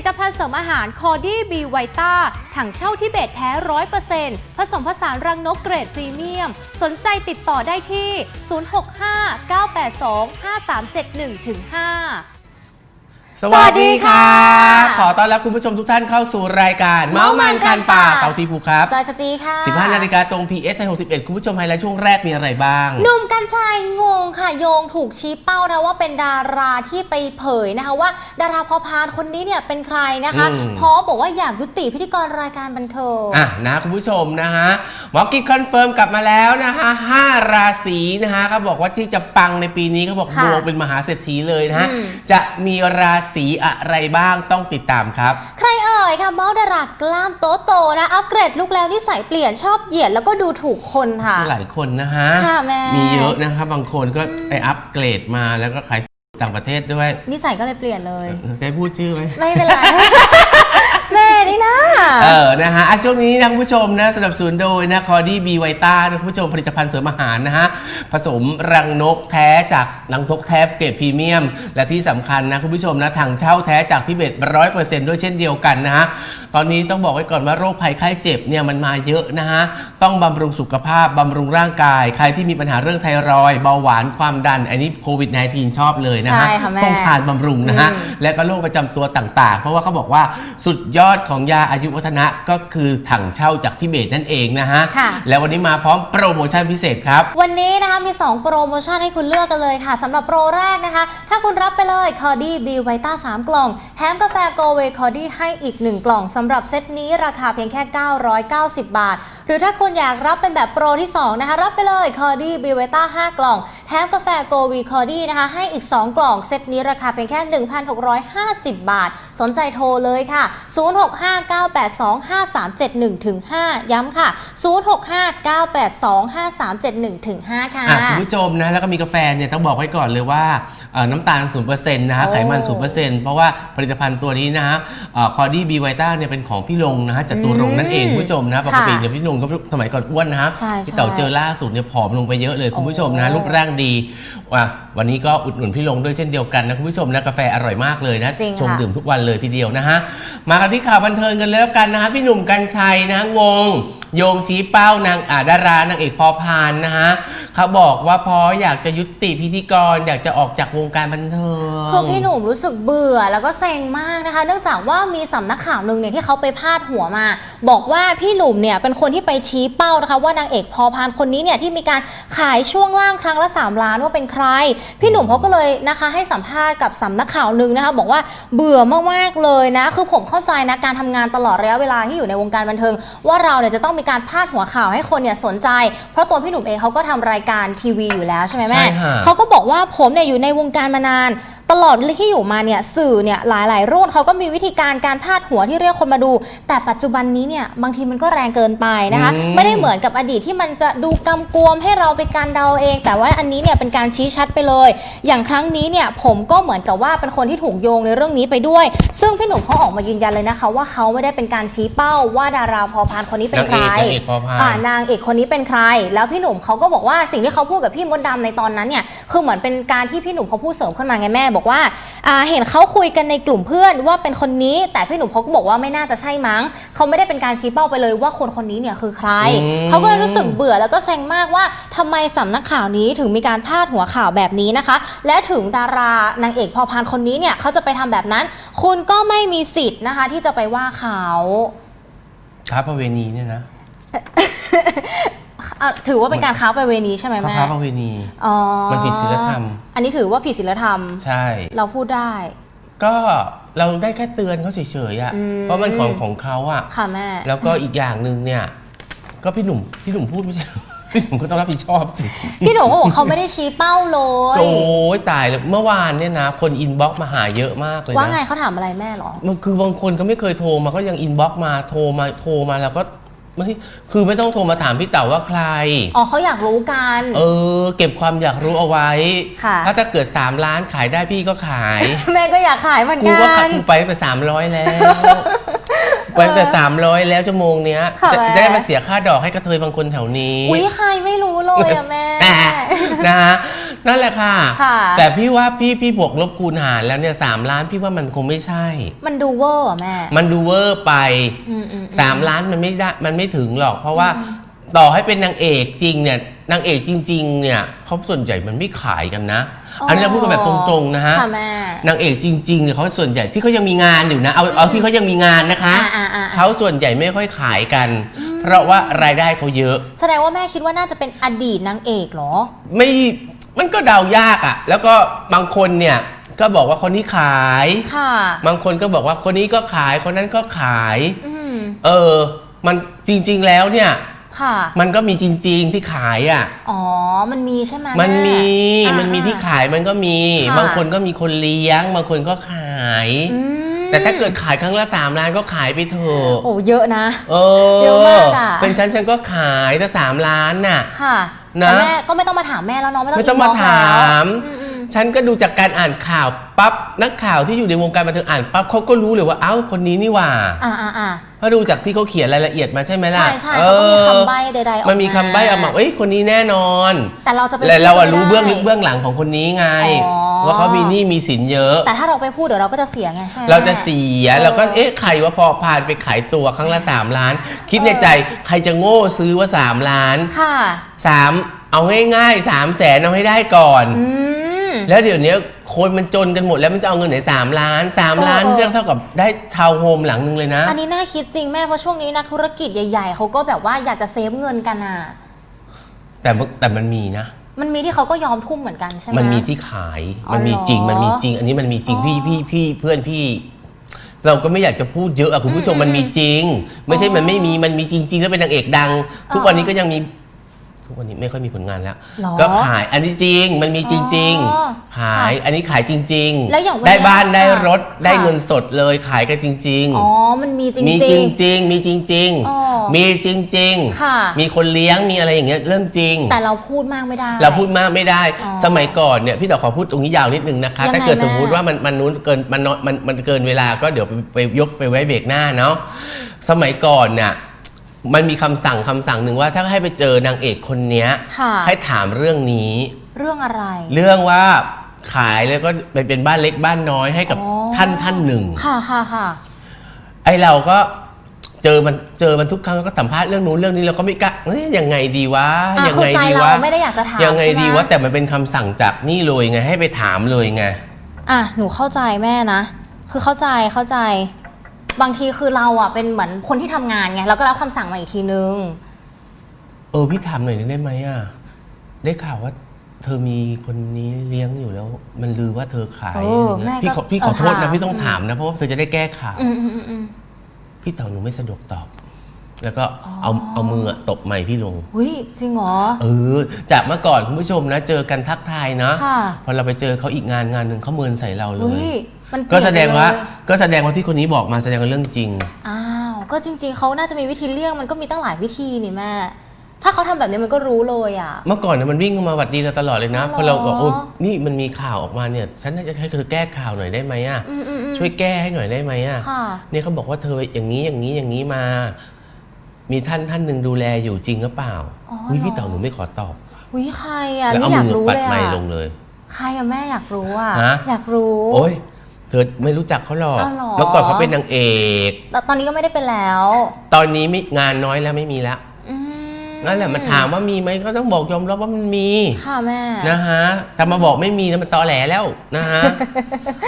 สนุนโดยผลิตภัณฑ์เสริมอาหารคอดี้บีไวต้าถังเช่าที่เบตแท้ร้อยเปอร์เซ็นต์ผสมผสานรังนกเกรดพรีเมียม สนใจติดต่อได้ที่ 065 982 5371 5 สวัสดีค่ะสวัสดีค่ะขอต้อนรับคุณผู้ชมทุกท่านเข้าสู่รายการ เมาส์มันคันปากเตาตีภูครับจอยสจีค่ะ 15 นาฬิกาตรง PS 61 คุณผู้ชมไฮไลท์ช่วงแรกมีอะไรบ้าง หนุ่มกัญชัยงงค่ะ โยงถูกชี้เป้านะว่าเป็นดาราที่ไปเผยนะคะว่า ดาราพอพานคนนี้เนี่ยเป็นใครนะคะอืมเพราะบอกว่าอยากยุติพิธีกรรายการบันเทิงอะนะคุณผู้ชมนะฮะหมอกิจคอนเฟิร์มกลับมาแล้วนะฮะห้าราศีนะฮะเขาบอกว่าที่จะปังในปีนี้เขาบอกค่ะดวงเป็นมหาเศรษฐีเลยนะฮะอืมจะมีราศีอะไรบ้างต้องติดตามครับ ใครเอ่ยค่ะเมาส์ดารากล้ามโตโตๆนะ อัปเกรดลุกแล้วนิสัยเปลี่ยนชอบเหยียดแล้วก็ดูถูกคนค่ะ หลายคนนะฮะ ค่ะแม่ มีเยอะนะครับบางคนก็ไปอัปเกรดมาแล้วก็ขายต่างประเทศด้วย นิสัยก็เลยเปลี่ยนเลยจะให้พูดชื่อไหม ไม่เป็นไร นี่นะเออ นะฮะอะช่วงนี้นะคุณผู้ชมนะสนับสนุนโดยนะคอดี้บีไวต้านะคุณผู้ชมผลิตภัณฑ์เสริมอาหารนะฮะ ผสมรังนกแท้จากรังนกแท้เกรดพรีเมียม และที่สำคัญนะคุณผู้ชมนะถังเช่าแท้จากทิเบตร้อยเปอร์เซ็นต์ด้วยเช่นเดียวกันนะฮะ ตอนนี้ต้องบอกไว้ก่อนว่าโรคภัยไข้เจ็บเนี่ยมันมาเยอะนะฮะ ต้องบำรุงสุขภาพบำรุงร่างกาย ใครที่มีปัญหาเรื่องไทรอยด์เบาหวานความดัน อันนี้โควิด -19 ชอบเลยนะฮะ ใช่ค่ะแม่ต้องทานบำรุงนะฮะ อืม และก็โรคประจำตัวต่างๆ เพราะว่าเขาบอกว่าสุดยอดของยาอายุวัฒนะก็คือถังเช่าจากทิเบตนั่นเองนะฮะ ค่ะ แล้ววันนี้มาพร้อมโปรโมชั่นพิเศษครับ วันนี้นะคะมี 2 โปรโมชั่นให้คุณเลือกกันเลยค่ะสำหรับโปรแรกนะคะ ถ้าคุณรับไปเลยคอดี้บีไวต้า3กล่อง แถมกาแฟโกเวคอดี้ให้อีก 1 กล่องสำหรับเซตนี้ราคาเพียงแค่ 990 บาท หรือถ้าคุณอยากรับเป็นแบบโปรที่ 2 นะคะ รับไปเลยคอดี้บีไวต้า5 กล่อง แถมกาแฟโกวีคอดี้นะคะ ให้อีก 2 กล่อง เซตนี้ราคาเพียงแค่ 1,650 บาท สนใจโทรเลยค่ะ 0659825371ถึง5ย้ำค่ะ 0659825371ถึง5ค่ะอะคุณผู้ชมนะแล้วก็มีกาแฟเนี่ยต้องบอกไว้ก่อนเลยว่าเอ่อน้ำตาล0%นะฮะโอ้ไขมัน0%เพราะว่าผลิตภัณฑ์ตัวนี้นะฮะคอดี้บีไวต้าเนี่ยเป็นของพี่ลงนะฮะจากตัวลงนั่นเองคุณผู้ชมนะปกติค่ะเนี่ยพี่ลงก็สมัยก่อนอ้วนนะฮะใช่ที่เต่าใช่เจอล่าสุดเนี่ยผอมลงไปเยอะเลยคุณผู้ชมนะโอ้รูปร่างดีว่ะวันนี้ก็อุดหนุนพี่ลงด้วยเช่นเดียวกันนะคุณผู้ชมนะกาแฟอร่อยมากเลยนะจริงชงค่ะดื่มทุกวันเลยทีเดียวนะฮะมากันที่ข่าวบันเทิงกันแล้วกันนะฮะพี่หนุ่มกัญชัยนะฮะงงโยงชี้เป้านางอาดารานางเอกพอพานนะฮะ เขาบอกว่าพออยากจะยุติพิธีกร อยากจะออกจากวงการบันเทิง คือพี่หนุ่มรู้สึกเบื่อแล้วก็เซ็งมากนะคะ เนื่องจากว่ามีสำนักข่าวหนึ่งเนี่ยที่เขาไปพาดหัวมา บอกว่าพี่หนุ่มเนี่ยเป็นคนที่ไปชี้เป้านะคะ ว่านางเอกพอพานคนนี้เนี่ยที่มีการขายช่วงล่างครั้งละ 3 ล้านว่าเป็นใคร พี่หนุ่มเขาก็เลยนะคะ ให้สัมภาษณ์กับสำนักข่าวหนึ่งนะคะ บอกว่าเบื่อมากๆเลยนะ คือผมเข้าใจนะการทำงานตลอดระยะเวลาที่อยู่ในวงการบันเทิง ว่าเราเนี่ยจะต้องมีการพาดหัวข่าวให้คนเนี่ยสนใจ เพราะตัวพี่หนุ่มเองเขาก็ทำรายการทีวีอยู่แล้วใช่ไหมแม่ใช่ค่ะ เขาก็บอกว่าผมเนี่ยอยู่ในวงการมานาน ตลอดที่อยู่มาเนี่ยสื่อเนี่ยหลายๆรุ่นเขาก็มีวิธีการการพาดหัวที่เรียกคนมาดู แต่ปัจจุบันนี้เนี่ยบางทีมันก็แรงเกินไปนะคะอืมไม่ได้เหมือนกับอดีตที่มันจะดูกำกวมให้เราไปการเดาเอง แต่ว่าอันนี้เนี่ยเป็นการชี้ชัดไปเลย อย่างครั้งนี้เนี่ยผมก็เหมือนกับว่าเป็นคนที่ถูกโยงในเรื่องนี้ไปด้วย ซึ่งพี่หนุ่มเขาออกมายืนยันเลยนะคะ ว่าเขาไม่ได้เป็นการชี้เป้าว่าดาราพอพานคนนี้เป็นนางใคเอรกนางเอกพอพานอ่านางเอกคนนี้เป็นใคร แล้วพี่หนุ่มเขาก็บอกว่าสิ่งที่เขาพูดกับพี่มดดำในตอนนั้นเนี่ยคือเหมือนเป็นการที่พี่หนุ่มเขาพูดเสริมขึ้นมาไงแม่บอกว่าอ่าเห็นเขาคุยกันในกลุ่มเพื่อนว่าเป็นคนนี้ แต่พี่หนุ่มเขาก็บอกว่าไม่น่าจะใช่มั้งเขาไม่ได้เป็นการชี้เป้าไปเลยว่าคนคนนี้เนี่ยคือใครอืมเขาก็เลยรู้สึกเบื่อแล้วก็เซ็งมากว่าทำไมสำนักข่าวนี้ถึงมีการพาดหัวข่าวแบบนี้นะคะ และถึงดารานางเอกพอพานคนนี้เนี่ยเขาจะไปทำแบบนั้น คุณก็ไม่มีสิทธิ์นะคะ ที่จะไปว่าเขาค้าประเวณีเนี่ยนะ อะถือว่าเป็นการค้าประเวณีใช่ไหมเขาแม่ค้าประเวณี อ๋อมันผิดศีลธรรม อันนี้ถือว่าผิดศีลธรรม ใช่ เราพูดได้ ก็เราได้แค่เตือนเขาเฉยๆอะ อืม เพราะมันของของเขาอะ ค่ะแม่ แล้วก็อีกอย่างหนึ่งเนี่ย ก็พี่หนุ่มพี่หนุ่มพูดไม่ใช่ พี่หนุ่มก็ต้องรับผิดชอบสิ พี่หนูเขาบอกเขาไม่ได้ชี้เป้าเลย โอ้ยตายแล้วเมื่อวานเนี่ยนะ คนอินบ็อกมาหาเยอะมากเลยว่าไงนะเขาถามอะไรแม่เหรอ มันคือบางคนก็ไม่เคยโทรมาก็ยังอินบ็อกมาโทรมาโทรมาแล้วก็ ไม่คือไม่ต้องโทรมาถามพี่เต๋าว่าใคร อ๋อเขาอยากรู้กัน เออ เก็บความอยากรู้เอาไว้ ค่ะ ถ้าถ้าเกิด 3 ล้านขายได้พี่ก็ขาย แม่ก็อยากขายเหมือนกูกัว่าขาดน กูไปตั้งแต่สามร้อยแล้ว ไปตั้งแต่สามร้อยแล้วชั่วโมงเนี้ยค่ะจะแม่ จะได้มาเสียค่าดอกให้กระเทยบางคนแถวนี้ อุ้ยใครไม่รู้เลยอะแม่ นะฮะ นั่นแหละค่ะ ค่ะ แต่พี่ว่าพี่พี่บวกลบคูณหารแล้วเนี่ยสามล้านพี่ว่ามันคงไม่ใช่ มันดูเวอร์อะแม่มันดูเวอร์ไปอืมอืม สามล้านมันไม่ได้มันไม่ถึงหรอก เพราะว่าต่อให้เป็นนางเอกจริงเนี่ยนางเอกจริง ๆ เนี่ยเขาส่วนใหญ่มันไม่ขายกันนะ อันนี้เราพูดกันแบบตรงๆนะฮะ ค่ะแม่ นางเอกจริงๆเนี่ยเขาส่วนใหญ่ที่เขายังมีงานอยู่นะเอาเอาที่เขายังมีงานนะคะอ่าอ่าอ่า เขาส่วนใหญ่ไม่ค่อยขายกัน เพราะว่ารายได้เขาเยอะ แสดงว่าแม่คิดว่าน่าจะเป็นอดีตนางเอกเหรอ ไม่ มันก็เดายากอะ่ะ แล้วก็บางคนเนี่ยก็บอกว่าคนนี้ขาย ค่ะ บางคนก็บอกว่าคนนี้ก็ขายคนนั้นก็ขาย อืมเออ มันจริง ๆ แล้วเนี่ย ค่ะ มันก็มีจริง ๆ ที่ขายอะ่ะ อ๋อ มันมีใช่ไหมมันมีแอ่า มันมีที่ขายมันก็มี ค่ะ บางคนก็มีคนเลี้ยง บางคนก็ขาย อืม แต่ถ้าเกิดขายครั้งละสามล้านก็ขายไปเถอะโอ้เยอะนะเอเยอะมากอะเป็นฉันฉันก็ขายถ้าสามล้านน่ะ ค่ะนะ แต่แม่ก็ไม่ต้องมาถามแม่แล้วเนาะไม่ต้องไม่ต้องมา inbox ถามแล้วอืมอืมฉันก็ดูจากการอ่านข่าวปั๊บนักข่าวที่อยู่ในวงการบันเทิงอ่านปั๊บเขาก็รู้เลยว่าเอ้าคนนี้นี่หว่า อ่าอ่าอ่า เพราะดูจากที่เขาเขียนรายละเอียดมาใช่ไหมล่ะใช่ใช่เขาก็มีคำใบ้ใดๆออกมามันมีคำใบ้ออกมาเอ้ยคนนี้แน่นอนแต่เราจะไปแต่เราอะพูดรู้ไม่ได้เบื้องลึกเบื้องหลังของคนนี้ไง อ๋อ ว่าเขามีหนี้มีสินเยอะ แต่ถ้าเราไปพูดเดี๋ยวเราก็จะเสียไงใช่ไหมเราจะเสียเออเราก็เอ๊ะใครว่าพอพานไปขายตัวครั้งละ 3 ล้าน คิดในใจใครจะโง่ซื้อว่า 3 ล้านค่ะ3เอาง่ายๆ3แสนเอาให้ได้ก่อน อืม แล้วเดี๋ยวนี้คนมันจนกันหมดแล้วมันจะเอาเงินไหนสามล้านสามล้านเออเออ เรื่องเท่ากับได้ทาวน์โฮมหลังหนึ่งเลยนะ อันนี้น่าคิดจริงแม่เพราะช่วงนี้นักธุรกิจใหญ่ ๆเขาก็แบบว่าอยากจะเซฟเงินกันอะ แต่มันแต่มันมีนะ มันมีที่เขาก็ยอมทุ่มเหมือนกันใช่ไหม มันมีที่ขาย อ๋อมันมีจริง เหรอมันมีจริง อันนี้มันมีจริงอ๋อพี่พี่พี่เพื่อนพี่ เราก็ไม่อยากจะพูดเยอะอะคุณผู้ชมอืมมันมีจริง ไม่ใช่อ๋อมันไม่มีมันมีจริง ๆ แล้วเป็นนางเอกดัง ทุกอ๋อวันนี้ก็ยังมี ทุกวันนี้ไม่ค่อยมีผลงานแล้ว หรอก็ขายอันนี้จริงมันมีจริง อ๋อๆ ขายอันนี้ขายจริงแล้วอย่างวันได้เนี้ยบ้านได้รถค่ะได้เงินสดเลยขายกันจริง ๆ อ๋อ มันมีจริงมีจจริริง งจริงๆมีจริงจริงๆอ๋อมีจริงจริงๆค่ะ มีคนเลี้ยงมีอะไรอย่างเงี้ยเรื่องจริง แต่เราพูดมากไม่ได้ เราพูดมากไม่ได้ อ๋อสมัยก่อนเนี่ยพี่ต่อขอพูดตรงนี้ยาวนิดนึงนะคะ ยังไงถ้าเกิดแม่สมมุติว่ามันมันนู้นเกินมันน้อยมันมันเกินเวลาก็เดี๋ยวไปไปยกไปไว้เบรกหน้าเนาะสมัยก่อนเนี่ย มันมีคำสั่งคำสั่งหนึ่งว่าถ้าให้ไปเจอนางเอกคนเนี้ย ค่ะ ให้ถามเรื่องนี้ เรื่องอะไร เรื่องว่าขายแล้วก็ไปเป็นบ้านเล็กบ้านน้อยให้กับอ๋อ ท่านท่านหนึ่ง ค่ะค่ะค่ะ ไอเราก็เจอมันเจอมันทุกครั้งก็สัมภาษณ์เรื่องนู้นเรื่องนี้เราก็ไม่กล้าเอ้ยยังไงดีวะอะยัคือไงใจดีเราวะไม่ได้อยากจะถามยังไงใช่หมดีวะแต่มันเป็นคำสั่งจากนี่เลยไงให้ไปถามเลยไง อะหนูเข้าใจแม่นะ คือเข้าใจเข้าใจ บางทีคือเราอะเป็นเหมือนคนที่ทำงานไงเราก็รับคำสั่งมาอีกทีนึง เออพี่ถามหน่อยได้ไหมอะ ได้ข่าวว่า เธอมีคนนี้เลี้ยงอยู่แล้ว มันลือว่าเธอขายเออะไรอเงี้แม่ยก็พี่ขอพี่ขอโทษเออนะถามพี่ต้องถามนะเพราะว่าเธอจะได้แก้ข่าวอืมอืมอืมอืม พี่เต๋อหนูไม่สะดวกตอบ แล้วก็เอาเอามืออะตบไมค์พี่ลง อุ้ยจริงเหรอ เออ จากเมื่อก่อนคุณผู้ชมนะ เจอกันทักทายนะค่ะ พอเราไปเจอเขาอีกงานงานหนึ่งเขาเมินใส่เราเลอุ้ยย มันเปก็ลี่ยนแสดงว่าไปเลย ก็แสดงว่าที่คนนี้บอกมาแสดงว่าเรื่องจริง อ้าว ก็จริง ๆ เขาน่าจะมีวิธีเลี่ยงมันก็มีตั้งหลายวิธีนี่แม่ ถ้าเขาทำแบบนี้มันก็รู้เลยอะ เมื่อก่อนเนี่ยมันวิ่งเข้ามาหวัดดีเราตลอดเลยนะอ๋อพอเราบอกโอ้นี่มันมีข่าวออกมาเนี่ย ฉันน่าจะให้เธอแก้ข่าวหน่อยได้ไหมอะอืมอืมอืมช่วยแก้ให้หน่อยได้ไหมอะค่ะเนี่ยเขาบอกว่าเธออย่างนี้อย่างนี้อย่างนี้มา มีท่านท่านหนึ่งดูแลอยู่จริงหรือเปล่าอ๋ออุ้ยเหรอพี่เต๋อหนูไม่ขอตอบอุ้ยใครอะแล้วนี่เอาอยากมือรู้ปัดเลยไมค์ลอะงเลย ใครอะแม่อยากรู้อะฮะ อยากรู้ โอ้ย เธอไม่รู้จักเขาหรอกอ้าวเหรอ เมื่อก่อนเขาเป็นนางเอก แต่ตอนนี้ก็ไม่ได้เป็นแล้วตอนนี้ไม่งานน้อยแล้วไม่มีแล้วอืมนั่นแหละมันถามว่ามีไหมก็ต้องบอกยอมรับว่ามันมีค่ะแม่นะฮะแต่มาบอกไม่มีนะมันตอแหลแล้วนะฮะ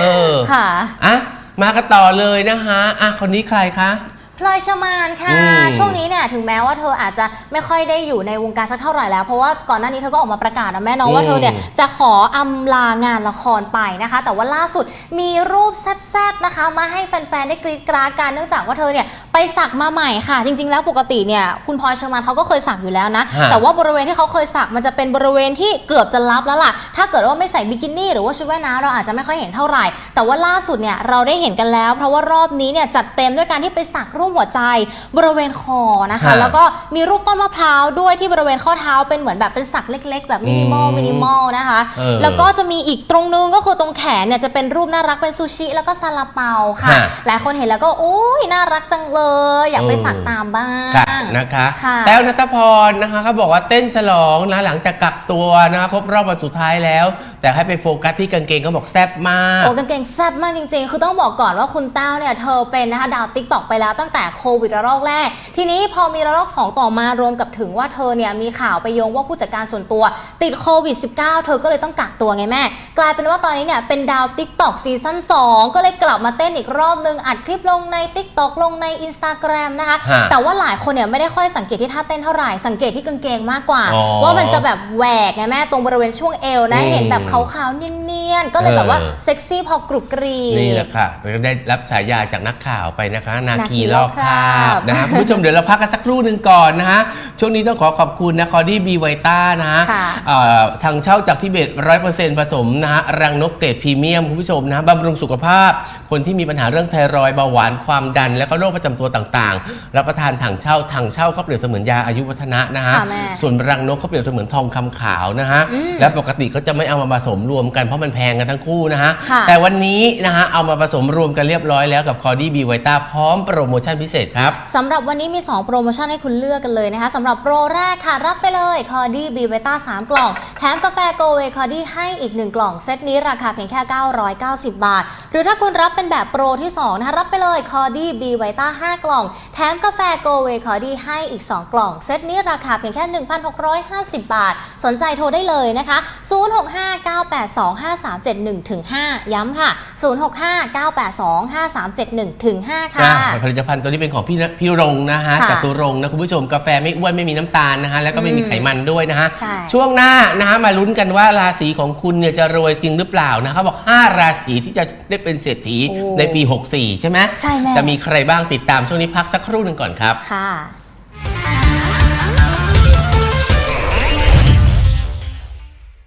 เออค่ะ อะมากันต่อเลยนะฮะอะคนนี้ใครคะ พลอยชมานค่ะ อืมช่วงนี้เนี่ยถึงแม้ว่าเธออาจจะไม่ค่อยได้อยู่ในวงการสักเท่าไหร่แล้ว เพราะว่าก่อนหน้านี้เธอก็ออกมาประกาศนะแม่เน้องว่าเธอเนี่ยจะขออำลางานละครไปนะคะ แต่ว่าล่าสุดมีรูปแซ่บๆนะคะ มาให้แฟนๆได้กรีดกราดกันเนื่องจากว่าเธอเนี่ยไปสักมาใหม่ค่ะ จริง ๆ แล้วปกติเนี่ยคุณพลอยชมานเขาก็เคยสักอยู่แล้วนะฮะ แต่ว่าบริเวณที่เขาเคยสักมันจะเป็นบริเวณที่เกือบจะลับแล้วล่ะถ้าเกิดว่าไม่ใส่บิกินี่หรือว่าชุดว่ายน้ำเราอาจจะไม่ค่อยเห็นเท่าไหร่ แต่ว่าล่าสุดเนี่ยเราได้เห็นกันแล้ว เพราะว่ารอบนี้เนี่ยจัดเต็มด้วยการที่ไปสักรูปปหัวใจบริเวณคอนะคะค่ะแล้วก็มีรูปต้นมะพร้าวด้วยที่บริเวณข้อเท้าเป็นเหมือนแบบเป็นสักเล็ก ๆ แบบมินิมอลอืมมินิมอลนะคะ เออแล้วก็จะมีอีกตรงนึงก็คือตรงแขนเนี่ยจะเป็นรูปน่ารักเป็นซูชิ แล้วก็ซาลาเปาค่ะค่ะหลายคนเห็นแล้วก็โอ้ยน่ารักจังเลย อยากไปเออสักตามบ้าง ค่ะนะคะค่ะแต้วนัทพรนะคะเขาบอกว่าเต้นฉลองนะหลังจากกักตัวนะคะครบรอบวันสุดท้ายแล้วแต่ให้ไปโฟกัสที่กางเกงเขาบอกแซ่บมาก โอ้กางเกงแซ่บมากจริง ๆ คือต้องบอกก่อนว่าคุณแต้วเนี่ยเธอเป็นนะคะดาวติ๊กตอกไปแล้วตั้งแต่โควิดระลอกแรก ทีนี้พอมีระลอก 2 ต่อมารวมกับถึงว่าเธอเนี่ยมีข่าวไปโยงว่าผู้จัดการส่วนตัว ติดโควิด -19 เธอก็เลยต้องกักตัวไงแม่ กลายเป็นว่าตอนนี้เนี่ยเป็นดาวติ๊กตอกซีซั่น2ก็เลยกลับมาเต้นอีกรอบนึงอัดคลิปลงใน t ิ k t o k ลงใน Instagram นะคะฮะแต่ว่าหลายคนเนี่ยไม่ได้ค่อยสังเกตที่ท่าเต้นเท่าไหร่สังเกตที่กางเกงมากกว่าอ๋อว่ามันจะแบบแหวกไงแม่ตรงบริเวณช่วงเอวนะอืมเห็นแบบขาวๆเนียนๆ ก็เลยแบบว่าเออเซ็กซี่พอกรุบกรีนี่แหละค่ะเราได้รับฉายาจากนักข่าวไปนะคะ นานาคีคีลอกคราลอกคราบบนะคะคุณผู้ชมเดี๋ยวเราพักกันสักครู่หนึ่งก่อนนะฮะช่วงนี้ต้องขอขอบคุณนะคอดี้บีไวต้านะฮะค่ะเอ่อทางเช่าจากทิเบตร้อยเปอร์เซ็นต์ผสมนะฮะรังนกเกรดพรีเมียมคุณผู้ชมนะฮะบำรุงสุขภาพ คนที่มีปัญหาเรื่องไทรอยด์เบาหวานความดัน และก็โรคประจำตัวต่างๆ รับประทานถังเช่าถังเช่าเขาเปรียบเสมือนยาอายุวัฒนะนะฮะค่ะแม่ส่วนรังนกเขาเปรียบเสมือนทองคำขาวนะฮะอืมและปกติเขาจะไม่เอามาผสมรวมกันเพราะมันแพงกันทั้งคู่นะฮะ ค่ะแต่วันนี้นะฮะเอามาผสมรวมกันเรียบร้อยแล้วกับคอดี้บีไวต้าพร้อมโปรโมชั่นพิเศษครับ สำหรับวันนี้มี 2 โปรโมชั่นให้คุณเลือกกันเลยนะคะสำหรับโปรแรกค่ะ รับไปเลยคอดี้บีเบต้า3กล่อง แถมกาแฟโกเวคอดี้ให้อีก 1 กล่อง เซตนี้ราคาเพียงแค่ 990 บาท หรือถ้าคุณรับเป็นแบบโปรที่2นะคะรับไปเลยคอดี้บีไวต้า5กล่อง แถมกาแฟโกเวคอดี้ให้อีก 2 กล่อง เซตนี้ราคาเพียงแค่ 1,650 บาท สนใจโทรได้เลยนะคะ0659825371-5ย้ำค่ะ 0659825371-5ค่ะนะผลิตภัณฑ์ตัวนี้เป็นของพี่นะพี่รงนะฮะค่ะจากตัวรงนะคุณผู้ชมกาแฟไม่อ้วนไม่มีน้ำตาลนะฮะแล้วก็ไม่มีอืมไขมันด้วยนะฮะใช่ช่วงหน้านะฮะมาลุ้นกันว่าราศีของคุณเนี่ยจะรวยจริงหรือเปล่านะเขาบอก 5 ราศีที่จะได้เป็นเศรษฐีโอ้ในปี 64 ใช่ไหมใช่แม่จะมีใครบ้างติดตามช่วงนี้พักสักครู่หนึ่งก่อนครับค่ะ